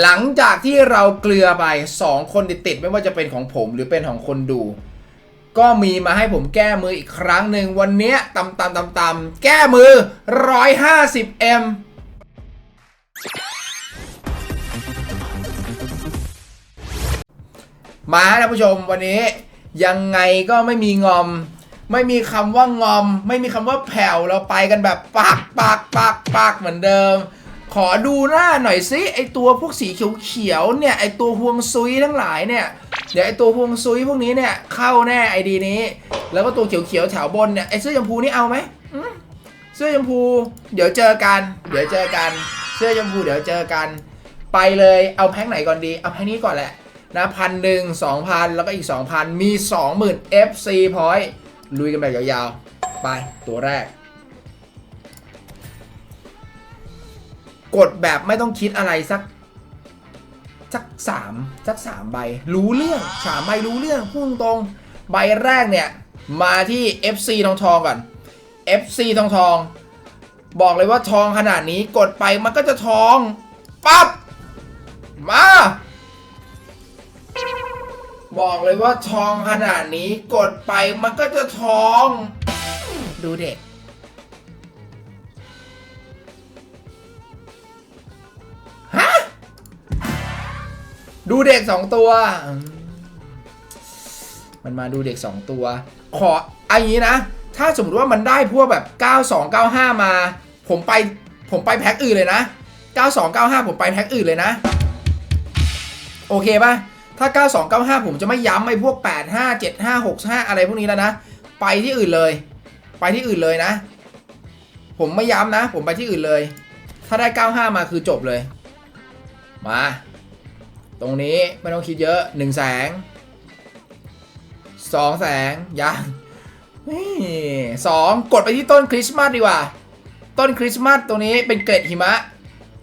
หลังจากที่เราเกลือไป 2 คนติดๆไม่ว่าจะเป็นของผมหรือเป็นของคนดู ก็มีมาให้ผมแก้มืออีกครั้งหนึ่งวันนี้ตำตำตำตำแก้มือ 150M มาท่านผู้ชมวันนี้ยังไงก็ไม่มีงอม ไม่มีคำว่างอม ไม่มีคำว่าแผ่วเราไปกันแบบปากปากปากปากเหมือนเดิม ขอดูหน้าหน่อยสิไอตัวพวกสีเขียวๆเนี่ยไอตัวฮวงซุยทั้งหลายเนี่ยเดี๋ยวไอตัวฮวงซุยพวกนี้เนี่ยเข้าแน่ไอดีนี้ แล้วก็ตัวเขียวๆแถวบนเนี่ยไอเสื้อชมพูนี่เอาไหมอืมเสื้อชมพู เดี๋ยวเจอกัน เดี๋ยวเจอกัน เสื้อชมพูเดี๋ยวเจอกัน ไปเลยเอาแพ็คไหนก่อนดี เอาแพ็คนี้ก่อนแหละนะพันหนึ่งสองพันแล้วก็อีก2,000มี20,000 FC point ลุยกันแบบยาวๆ ไปตัวแรก กดแบบไม่ต้องคิดอะไรสักสักสามสักสามใบ รู้เรื่องสามใบรู้เรื่องพูดตรงใบแรกเนี่ย มาที่ FC ทองทองก่อน FC ทองทอง บอกเลยว่าทองขนาดนี้กดไปมันก็จะทองปั๊บมาบอกเลยว่าทองขนาดนี้กดไปมันก็จะทอง ดูเด็ก ดูเด็กสองตัวมมันมาดูเด็กสองตัว ขออันนี้นะ ถ้าสมมติว่ามันได้พวกแบบ 9295 มา ผมไปผมไปแพ็คอื่นเลยนะ 9295 ผมไปแพ็คอื่นเลยนะ โอเคป่ะ ถ้า 9295 ผมจะไม่ย้ำไอ้พวก 85 75 65 อะไรพวกนี้แล้วนะ ไปที่อื่นเลย ไปที่อื่นเลยนะ ผมไม่ย้ำนะ ผมไปที่อื่นเลย ถ้าได้ 95 มาคือจบเลย มา ตรงนี้ไม่ต้องคิดเยอะ1แสง2แสงยังนี่สองกดไปที่ต้นคริสต์มาสดีกว่า ต้นคริสต์มาสตรงนี้เป็นเกล็ดหิมะ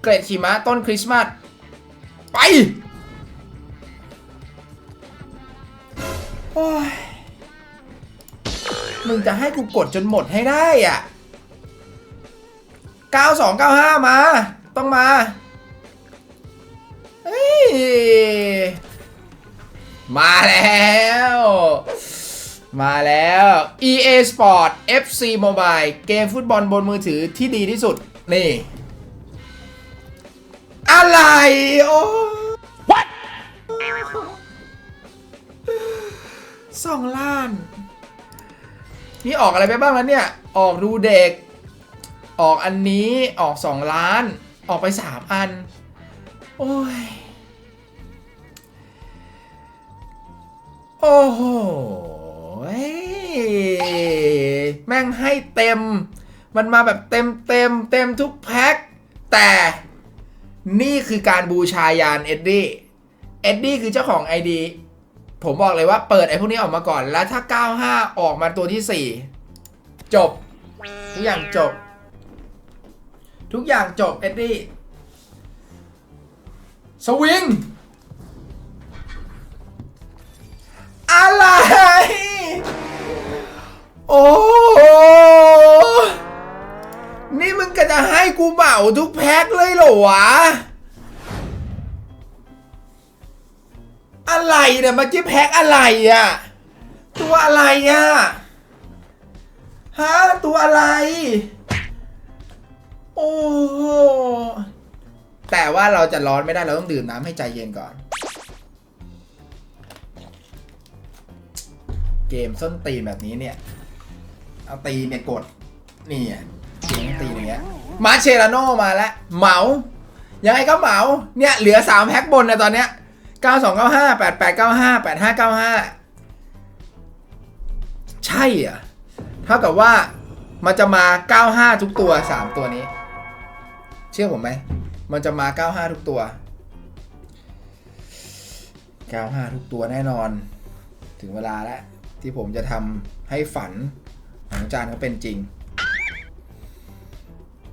เกล็ดหิมะต้นคริสต์มาสไปโอ้ยมึงจะให้กูกดจนหมดให้ได้อะ 9295 มา ต้องมา เฮ้ย มาแล้ว มาแล้ว EA Sport FC Mobile เกมฟุตบอลบนมือถือที่ดีที่สุด นี่ อะไร โอ้สองล้าน นี่ออกอะไรไปบ้างแล้วเนี่ย ออกดูเด็ก ออกอันนี้ออกสองล้าน ออกไปสามอัน โอ้ย โอ้โหเฮ้ยแม่งให้เต็ม มันมาแบบเต็มเต็มเต็มทุกแพ็ค แต่นี่คือการบูชายานเอ็ดดี้ เอ็ดดี้คือเจ้าของ ID ผมบอกเลยว่าเปิดไอ้พวกนี้ออกมาก่อน แล้วถ้า 95 ออกมาตัวที่ 4 จบ ทุกอย่างจบ ทุกอย่างจบเอ็ดดี้ สวิง อะไร โอ้นี่มึงก็จะให้กูเหมาทุกแพ็คเลยเหรอวะ อะไรเนี่ยเมื่อกี้แพ็คอะไรอะตัวอะไรอะฮะตัวอะไร โอ้ แต่ว่าเราจะร้อนไม่ได้เราต้องดื่มน้ำให้ใจเย็นก่อน เกมส้นตีนแบบนี้เนี่ย เอาตีเนี่ยกดนี่อะเสียงตีอย่างเงี้ยมาเชลาโนมาแล้วเหมายังไงก็เหมาเนี่ยเหลือสามแพ็คบนนะตอนเนี้ย9295 8895 8595ใช่เหรอะเท่ากับว่ามันจะมา 95 ทุกตัว 3 ตัวนี้ เชื่อผมไหม มันจะมา 95 ทุกตัว 95 ทุกตัวแน่นอน ถึงเวลาแล้ว ที่ผมจะทำให้ฝันของจานเขาเป็นจริง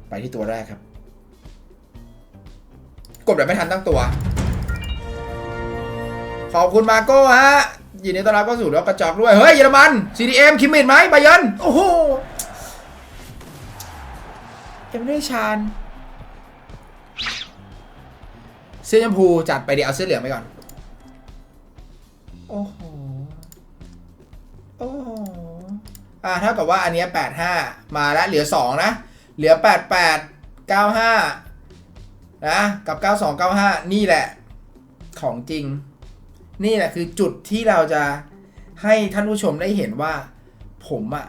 ไปที่ตัวแรกครับ กดแบบไม่ทันตั้งตัว ขอบคุณมาโก้ฮะยินดีต้อนรับเข้าสู่รถกระจอกด้วย เฮ้ย เยอรมัน CDM คิมมิดไหมบายันโอ้โหเอ็มได้ชาน เสื้อชมพูจัดไปเดี๋ยวเอาเสื้อเหลืองไปก่อน โอ้โห โอ้โห อ่าเท่ากับว่าอันเนี้ย85มาแล้วเหลือ2นะ เหลือ88 95นะ กับ92 95นี่แหละ ของจริง นี่แหละคือจุดที่เราจะให้ท่านผู้ชมได้เห็นว่า ผมอะ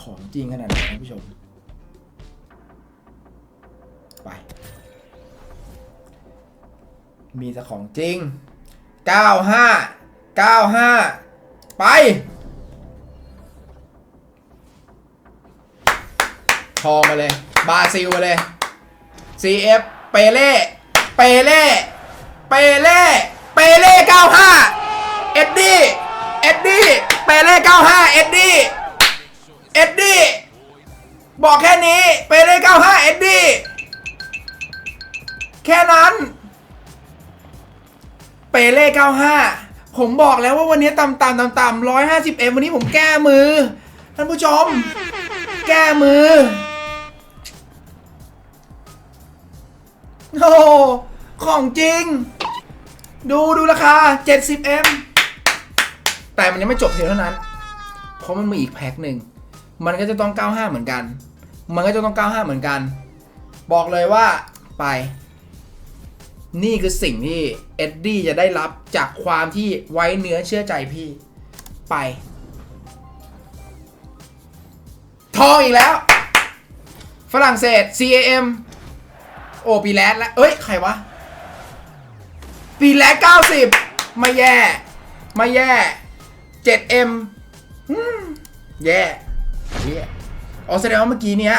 ของจริงขนาดไหนท่านผู้ชม มีแต่ของจริง 95 95 ไป ทองมาเลย บาซิลมาเลย CF เปเล่ เปเล่ เปเล่ เปเล่ 95 เอ็ดดี้ เอ็ดดี้ เปเล่ 95 เอ็ดดี้ เอ็ดดี้ บอกแค่นี้ เปเล่ 95 เอ็ดดี้ แค่นั้น เปเล่95 ผมบอกแล้วว่าวันนี้ต่ำต่ำต่ำต่ำร้อยห้าสิบเอ็มวันนี้ผมแก้มือ ท่านผู้ชม แก้มือ โอ้ของจริง ดูดูราคา 70M แต่มันยังไม่จบเพียงเท่านั้น เพราะมันมีอีกแพ็คหนึ่ง มันก็จะต้อง 95 เหมือนกัน มันก็จะต้อง 95 เหมือนกัน บอกเลยว่าไป นี่คือสิ่งที่เอ็ดดี้จะได้รับจากความที่ไว้เนื้อเชื่อใจพี่ ไป ทองอีกแล้ว ฝรั่งเศส CAM โอปีแลดแล้ว เอ้ย ใครวะ ปีแลด90 ไม่แย่ ไม่แย่ 7M อืมแย่เฮียอ๋อแสดงว่าเมื่อกี้เนี้ย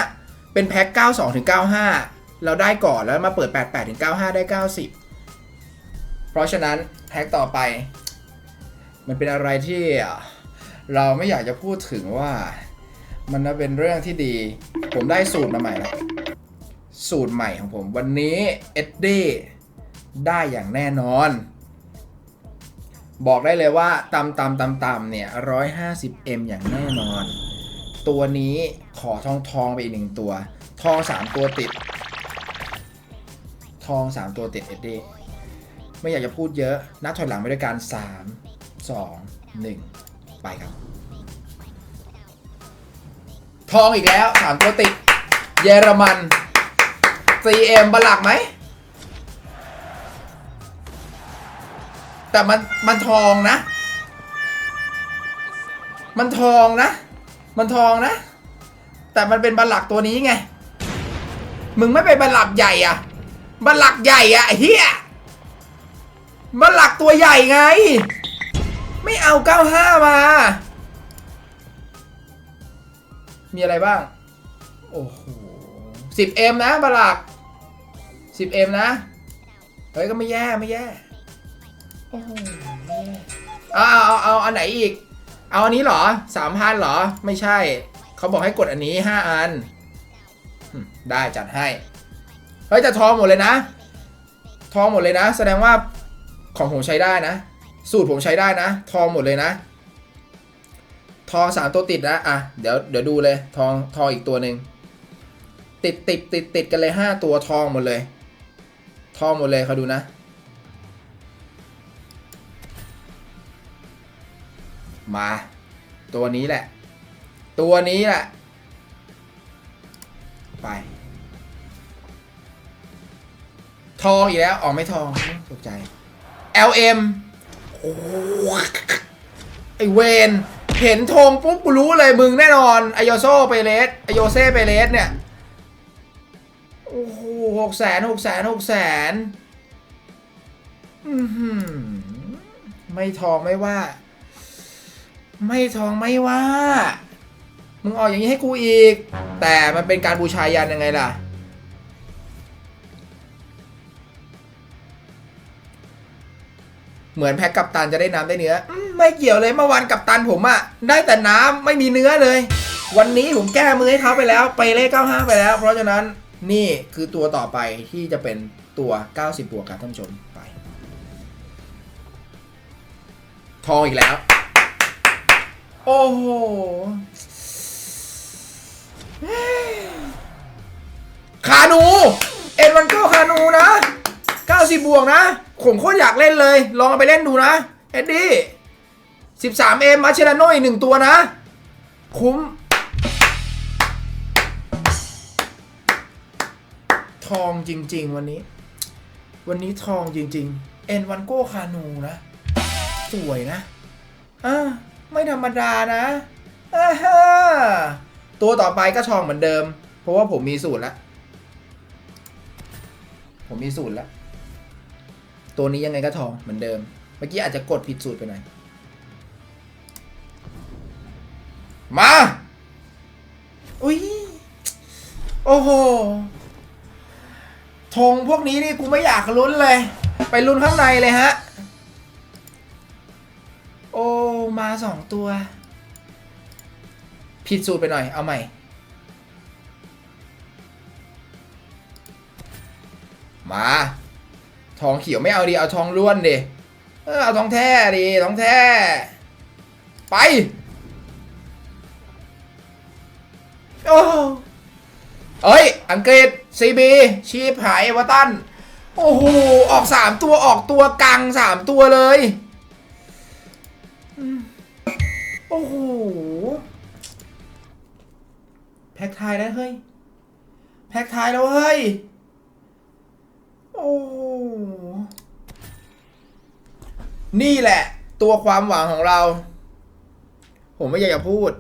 เป็นแพ็ค 92ถึง95 เราได้ก่อนแล้วมาเปิด 88ถึง95 ได้ 90 เพราะฉะนั้นแพ็คต่อไป มันเป็นอะไรที่เราไม่อยากจะพูดถึงว่ามันน่ะเป็นเรื่องที่ดี ผมได้สูตรมาใหม่แล้วสูตรใหม่ของผมวันนี้เอ็ดดี้ได้อย่างแน่นอน บอกได้เลยว่าตำตำตำตำเนี่ย 150M อย่างแน่นอน ตัวนี้ขอทองทองไปอีกหนึ่งตัว ทอง 3 ตัวติด ทอง 3 ตัวติดเอ็ดดี้ไม่อยากจะพูดเยอะนับถอยหลังไปด้วยกัน3 2 1 ไปครับ ทองอีกแล้ว3ตัวติดเยอรมัน CM บลักไหม แต่มันมันทองนะ มันทองนะ มันทองนะ แต่มันเป็นบัลลักตัวนี้ไง มึงไม่ไปบัลลักใหญ่อะ บัลลักใหญ่อะเฮียบัลลักตัวใหญ่ไง ไม่เอา 95 มา มีอะไรบ้าง โอ้โห 10M นะบัลลัก 10M นะ เฮ้ย ก็ไม่แย่ไม่แย่โอ้โหเอาเอาเอาเอาอันไหนอีก เอาอันนี้เหรอสามพันเหรอ ไม่ใช่ เขาบอกให้กดอันนี้ห้าอัน ได้จัดให้ ฮ้ยแต่ทองหมดเลยนะ ทองหมดเลยนะ แสดงว่าของผมใช้ได้นะ สูตรผมใช้ได้นะ ทองหมดเลยนะ ทองสามตัวติดนะอะเดี๋ยวเดี๋ยวดูเลยทองทองอีกตัวหนึ่งติดติดติดติดกันเลยห้าตัวทองหมดเลย ทองหมดเลยเขาดูนะมา ตัวนี้แหละ ตัวนี้แหละ ไป ทองอีกแล้วออกไม่ทองตกใจ LM โอ้ไอเวนเห็นธงปุ๊บกูรู้เลยมึงแน่นอนไอโยโซไปเลสไอโยเซไปเลสเนี่ย โอ้โหหกแสนหกแสนหกแสนไม่ทองไม่ว่า ไม่ทองไม่ว่า มึงออกอย่างนี้ให้กูอีก แต่มันเป็นการบูชายันยังไงล่ะ เหมือนแพ็กกับตันจะได้น้ำได้เนื้ออมไม่เกี่ยวเลยเมื่อวานกับตันผมอะได้แต่น้ำไม่มีเนื้อเลย วันนี้ผมแก้มือให้เขาไปแล้วไปเลข95 ไปแล้ว เพราะฉะนั้นนี่คือตัวต่อไปที่จะเป็นตัว 90 บวกครับท่านผู้ชมไป ทองอีกแล้ว โอ้โหคานู เอ็นวันเก้าคานูนะ 90 บวกนะ ผมโคตรอยากเล่นเลย ลองเอาไปเล่นดูนะ เอ็ดดี้ 13M มาเชลาโนอีกหนึ่งตัวนะ คุ้ม ทองจริง ๆ วันนี้ วันนี้ทองจริง ๆ เอ็นวันโก้คานูนะ สวยนะอ่าไม่ธรรมดานะอ่าฮะตัวต่อไปก็ทองเหมือนเดิม เพราะว่าผมมีสูตรแล้ว ผมมีสูตรแล้ว ตัวนี้ยังไงก็ทองเหมือนเดิม เมื่อกี้อาจจะกดผิดสูตรไปหน่อย มา อุ้ย โอ้โหธงพวกนี้นี่กูไม่อยากลุ้นเลย ไปลุ้นข้างในเลยฮะ โอ้ มาสองตัว ผิดสูตรไปหน่อย เอาใหม่มา ทองเขียวไม่เอาดิเอาทองล้วนดิเออเอาทองแท้ดิทองแท้ ไปโอ้เอ้ย อังกฤษ CB ชีพหายเอเวอร์ตัน โอ้โห ออกสามตัวออกตัวกังสามตัวเลย โอ้โห แพ็กทายแล้วเฮ้ย แพ็กทายแล้วเฮ้ย โอ้โห นี่แหละ ตัวความหวังของเรา ผมไม่อยากจะพูด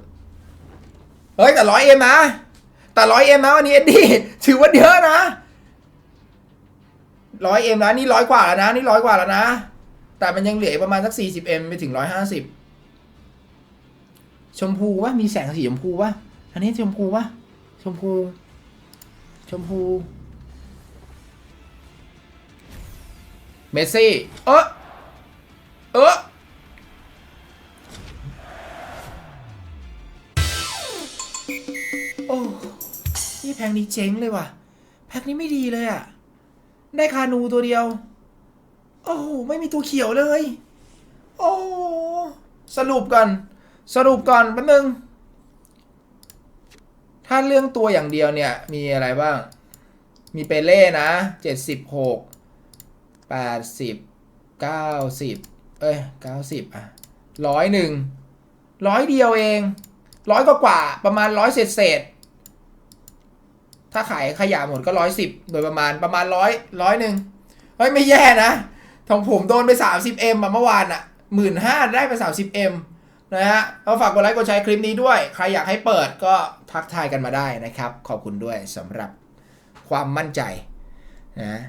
เฮ้ย แต่ร้อยเอ็มนะแต่ร้อยเอ็มนะวันนี้เอ็ดดี้ถือว่าเยอะนะร้อยเอ็มนะนี่ร้อยกว่าแล้วนะ นี่ร้อยกว่าแล้วนะ แต่มันยังเหลือประมาณสักสี่สิบเอ็มไปถึงร้อยห้าสิบชมพูวะมีแสงสีชมพูวะอันนี้ชมพูวะชมพู ชมพูเมสซี่ เออ คนี้เจ๊งเลยว่ะ แพ็คนี้ไม่ดีเลยอะ่ะ ได้คานูตัวเดียว โอ้โห ไม่มีตัวเขียวเลย โอ้ สรุปก่อน สรุปก่อนแป๊บนึง ถ้าเรื่องตัวอย่างเดียวเนี่ย มีอะไรบ้าง มีเปเล่นะเจ็ดสิบหกแปดสิบเก้าสิบเอ้ยเก้าสิบอะร้อยหนึ่งร้อยเดียวเองร้อยกว่ากว่าประมาณร้อยเศษเศษ ถ้าขายขยะหมดก็ร้อยสิบโดยประมาณประมาณร้อยร้อยหนึ่งเฮ้ยไม่แย่นะของผมโดนไป 30M มาเมื่อวานอะหมื่นห้าได้ไป 30M นะฮะเอาฝากกดไลค์กดแชร์คลิปนี้ด้วย ใครอยากให้เปิดก็ทักทายกันมาได้นะครับ ขอบคุณด้วยสำหรับความมั่นใจนะ